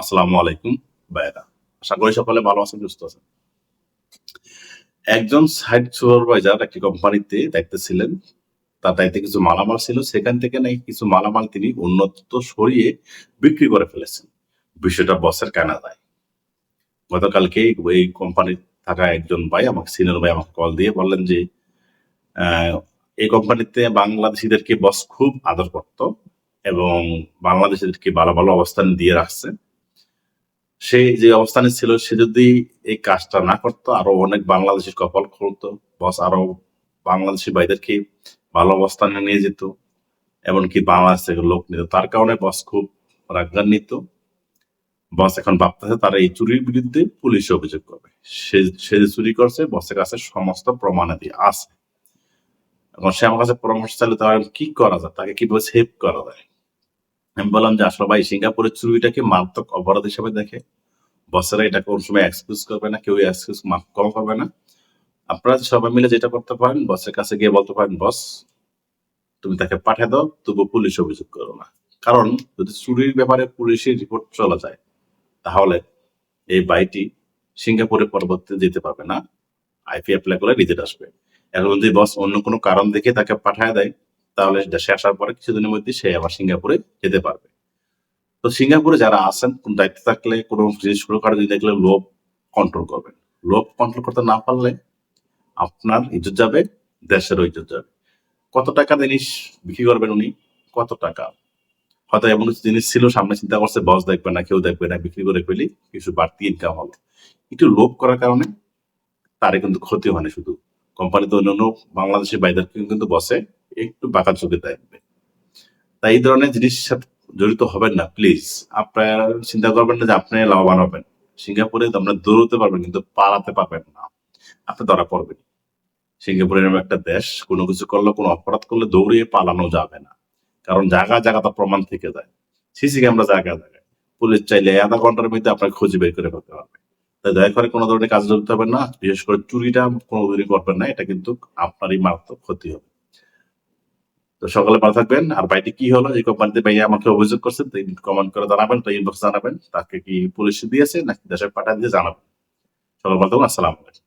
আসসালামু আলাইকুম, ভাইয়েরা। আশা করি সকলে ভালো আছেন, সুস্থ আছেন। একজন সাইট সুপারভাইজার একটি কোম্পানিতে দেখতেছিলেন তার দায়িত্বে কিছু মালামাল ছিল। সেখান থেকে নাকি কিছু মালামাল তিনি উন্নত সরিয়ে বিক্রি করে ফেলেছেন। বিষয়টা বসের কানা যায় গতকালকে এই কোম্পানির থাকা একজন ভাই, আমাকে সিনিয়র ভাই আমাকে কল দিয়ে বললেন যে এই কোম্পানিতে বাংলাদেশিদেরকে বস খুব আদর করত এবং বাংলাদেশিদেরকে ভালো ভালো অবস্থান দিয়ে রাখছে। সে যে অবস্থানে ছিল, সে যদি এই কাজটা না করতো, আরও অনেক বাংলাদেশের কপাল খুলতো। বস আরও বাংলাদেশি ভাইদেরকে ভালো অবস্থানে নিয়ে যেত, এমনকি বাংলাদেশ থেকে লোক নিত। তার কারণে বস খুব রাগান্বিত। বস এখন ভাবতেছে তার এই চুরির বিরুদ্ধে পুলিশে অভিযোগ করবে। সে সে যে চুরি করছে, বসের কাছে সমস্ত প্রমাণাদি আছে। এখন সে আমার কাছে পরামর্শ চাইলে তার কি করা যায়? তাকে কীভাবে সেভ করা যায়? আমি বললাম যে, আসলে ভাই, সিঙ্গাপুরের চুরিটাকে মারাত্মক অপরাধ হিসেবে দেখে? বসেরা এটা কোন সময় এক্সকিউজ করবে না কেউ এক্সকিউজ কম করবে না। আপনারা সবাই মিলে যেটা করতে পারেন, বসের কাছে গিয়ে বলতে পারেন, বস, তুমি তাকে পাঠিয়ে দাও, তবু পুলিশ অভিযোগ করো না। কারণ, যদি চুরির ব্যাপারে পুলিশের রিপোর্ট চলে যায়, তাহলে এই বাইটি সিঙ্গাপুরে পরবর্তীতে যেতে পারবে না। আইপি অ্যাপ্লাই করে রিজেক্ট আসবে। এখন যদি বস অন্য কোনো কারণ দেখে তাকে পাঠায় দেয় তাহলে দেশে আসার পরে কিছুদিনের মধ্যে সে আবার সিঙ্গাপুরে যেতে পারবে। তো সিঙ্গাপুরে যারা আছেন, কোন দায়িত্বে থাকলে, কোনো জিনিস শুরু করার যদি দেখলে লোভ কন্ট্রোল করবেন। লোভ কন্ট্রোল করতে না পারলে আপনার ইজ্জত যাবে, দেশেরও ইজ্জত যাবে। কত টাকা জিনিস বিক্রি করবেন উনি? কত টাকা? হয়তো এমন কিছু জিনিস ছিল, সামনে চিন্তা করছে বস দেখবে না, কেউ দেখবে না, বিক্রি করে ফেলি, কিছু বাড়তি ইনকাম হলো। একটু লোভ করার কারণে তারে কিন্তু ক্ষতি হয় না শুধু। কোম্পানি কোম্পানিতে অন্যান্য বাংলাদেশের বাইরের কিন্তু বসে একটু বাঁকা চোখে দেখবে। তাই এই ধরনের জিনিসের সাথে জড়িত হবেন না প্লিজ আপনার চিন্তা করবেন না যে আপনি লাভবান হবেন। সিঙ্গাপুরে তো আপনার দৌড়তে পারবেন, কিন্তু পালাতে পারবেন না। আপনি ধরা পড়বেন। সিঙ্গাপুর এরকম একটা দেশ, কোনো কিছু করলে, কোনো অপরাধ করলে দৌড়িয়ে পালানো যাবে না। কারণ জায়গা জায়গাতে প্রমাণ থেকে যায়। সিসি ক্যামেরা জায়গায় জায়গায় পুলিশ চাইলে আধা ঘণ্টার মধ্যে আপনার খুঁজে বের করে ফেলতে পারবে। তাই দয়া করে কোনো ধরনের কাজ জড়িত হবেন না। বিশেষ করে চুরিটা কোনো করবেন না। এটা কিন্তু আপনারই মারাত্মক ক্ষতি হবে। তো সকালে ভালো থাকবেন। আর বাইরে কি হলো? যে কোম্পানিতে ভাইয়া আমাকে অভিযোগ করছেন করছে কমেন্ট করে জানাবেন তো ইনবক্স জানাবেন। তাকে কি পুলিশ দিয়েছে নাকি দেশে পাঠিয়ে দিয়ে জানাবেন। সকাল ভালো থাকুন, আসসালাম আলাইকুম।